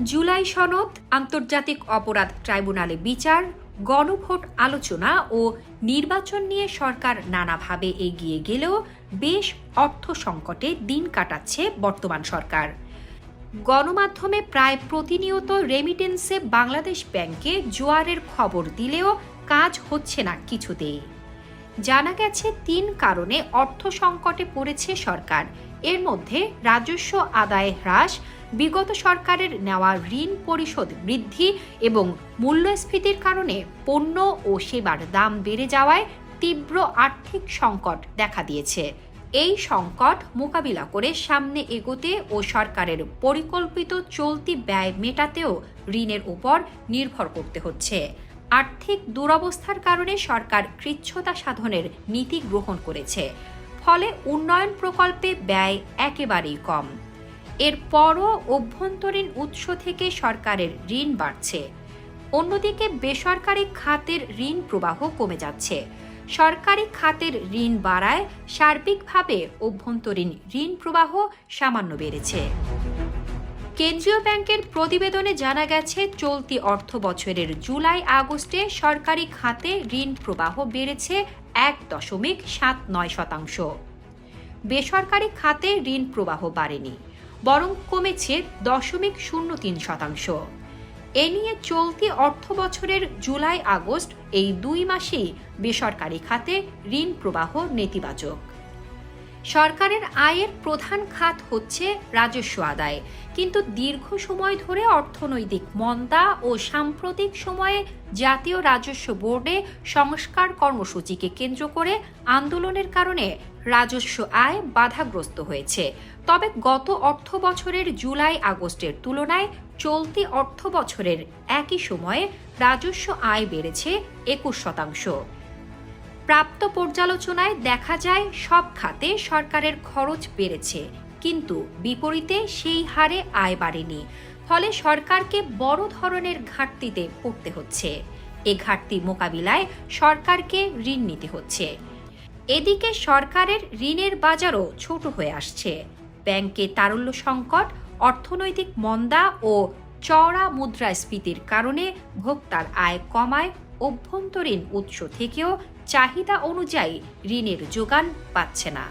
জুলাই সনদ, আন্তর্জাতিক অপরাধ ট্রাইব্যুনালে বিচার, গণভোট আলোচনা ও নির্বাচন নিয়ে সরকার নানাভাবে এগিয়ে গেলেও বেশ অর্থ সংকটে দিন কাটাচ্ছে বর্তমান সরকার। গণমাধ্যমে প্রায় প্রতিনিয়ত রেমিটেন্সে বাংলাদেশ ব্যাংকে জোয়ারের খবর দিলেও কাজ হচ্ছে না কিছুতেই। জানা গেছে তিন কারণে অর্থ সংকটে পড়েছে সরকার। এর মধ্যে রাজস্ব আদায় হ্রাস, বিগত সরকারের নেওয়া ঋণ পরিশোধ বৃদ্ধি এবং মূল্যস্ফীতির কারণে পণ্য ও সেবার দাম বেড়ে যাওয়ায় তীব্র আর্থিক সংকট দেখা দিয়েছে। এই সংকট মোকাবিলা করে সামনে এগোতে ও সরকারের পরিকল্পিত চলতি ব্যয় মেটাতেও ঋণের উপর নির্ভর করতে হচ্ছে। আর্থিক দুরবস্থার কারণে সরকার কৃচ্ছতা সাধনের নীতি গ্রহণ করেছে। ফলে উন্নয়ন প্রকল্পে ব্যয় একেবারেই কম। এরপরও অভ্যন্তরীণ উৎস থেকে সরকারের ঋণ বাড়ছে। অন্যদিকে বেসরকারি খাতের ঋণ প্রবাহ কমে যাচ্ছে। সরকারি খাতের ঋণ বাড়ায় সার্বিকভাবে অভ্যন্তরীণ ঋণ প্রবাহ সামান্য বেড়েছে। কেন্দ্রীয় ব্যাংকের প্রতিবেদনে জানা গেছে, চলতি অর্থ বছরের জুলাই আগস্টে সরকারি খাতে ঋণ প্রবাহ বেড়েছে এক দশমিক সাত নয় শতাংশ। বেসরকারি খাতে ঋণ প্রবাহ বাড়েনি, বরং কমেছে দশমিক শূন্য তিন শতাংশ। এ নিয়ে চলতি অর্থ বছরের জুলাই আগস্ট এই দুই মাসেই বেসরকারি খাতে ঋণ প্রবাহ নেতিবাচক। সরকারের আয়ের প্রধান খাত হচ্ছে রাজস্ব আদায়। কিন্তু দীর্ঘ সময় ধরে অর্থনৈতিক মন্দা ও সাম্প্রতিক সময়ে জাতীয় রাজস্ব বোর্ডে সংস্কার কর্মসূচিকে কেন্দ্র করে আন্দোলনের কারণে রাজস্ব আয় বাধাগ্রস্ত হয়েছে। তবে গত অর্থ বছরের জুলাই আগস্টের তুলনায় চলতি অর্থ বছরের একই সময়ে রাজস্ব আয় বেড়েছে একুশ শতাংশ। প্রাপ্ত পর্যালোচনায় দেখা যায় সব খাতে সরকারের খরচ বেড়েছে, কিন্তু বিপরীতে সেই হারে আয় বাড়েনি। ফলে সরকারকে বড় ধরনের ঘাটতিতে পড়তে হচ্ছে। এ ঘাটতি মোকাবিলায় সরকারকে ঋণ নিতে হচ্ছে। এদিকে সরকারের ঋণের বাজারও ছোট হয়ে আসছে। ব্যাংকে তারল্য সংকট, অর্থনৈতিক মন্দা ও চড়া মুদ্রাস্ফীতির কারণে ভোক্তার আয় কমায় অভ্যন্তরীণ উৎস থেকেও চাহিদা অনুযায়ী ঋণের যোগান পাচ্ছে না।